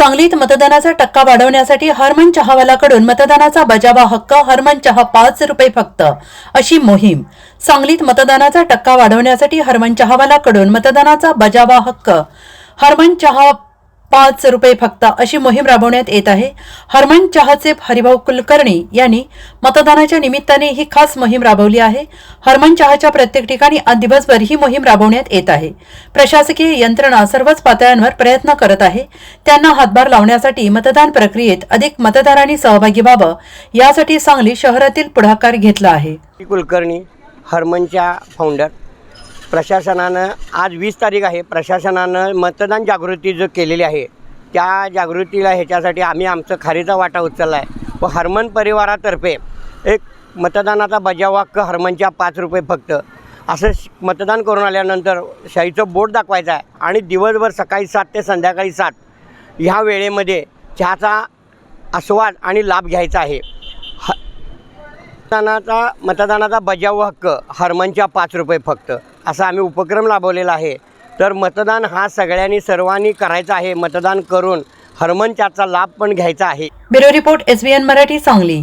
सांगलीत मतदानाचा टक्का वाढवण्यासाठी हरमन चहावालाकडून मतदानाचा बजावा हक्क हरमन चहा पाच रुपये फक्त अशी मोहीम. सांगलीत मतदानाचा टक्का वाढवण्यासाठी हरमन चहावालाकडून मतदानाचा बजावा हक्क हरमन चहा पाच रुपये फक्त अशी मोहीम राबवण्यात येत आहे. हरमन चहाचे हरिभाऊ कुलकर्णी यांनी मतदानाच्या निमित्ताने ही खास मोहीम राबवली आहे. हरमन चहाच्या प्रत्येक ठिकाणी आज दिवसभर ही मोहीम राबवण्यात येत आहे. प्रशासकीय यंत्रणा सर्वच पातळ्यांवर प्रयत्न करत आहे. त्यांना हातभार लावण्यासाठी मतदान प्रक्रियेत अधिक मतदारांनी सहभागी व्हावं यासाठी सांगली शहरातील पुढाकार घेतला आहे. कुलकर्णी हरमनच्या फाउंडर प्रशासनानं आज वीस तारीख आहे. प्रशासनानं मतदान जागृती जो केलेली आहे त्या जागृतीला ह्याच्यासाठी आम्ही आमचं खारीचा वाटा उचलला आहे व हरमन परिवारातर्फे एक मतदानाचा बजाव हरमनच्या पाच रुपये फक्त. असं मतदान करून आल्यानंतर शाहीचं बोट दाखवायचं आहे. आणि दिवसभर सकाळी सात ते संध्याकाळी सात ह्या वेळेमध्ये चहाचा आस्वाद आणि लाभ घ्यायचा आहे. मतदानाचा मतदानाचा बजाव हक्क हरमनच्या पाच रुपये फक्त. असा आम्ही उपक्रम राबवलेला आहे. तर मतदान हा सगळ्यांनी सर्वांनी करायचा आहे. मतदान करून हरमनच्याचा लाभ पण घ्यायचा आहे. Bureau report SBN Marathi Sangli.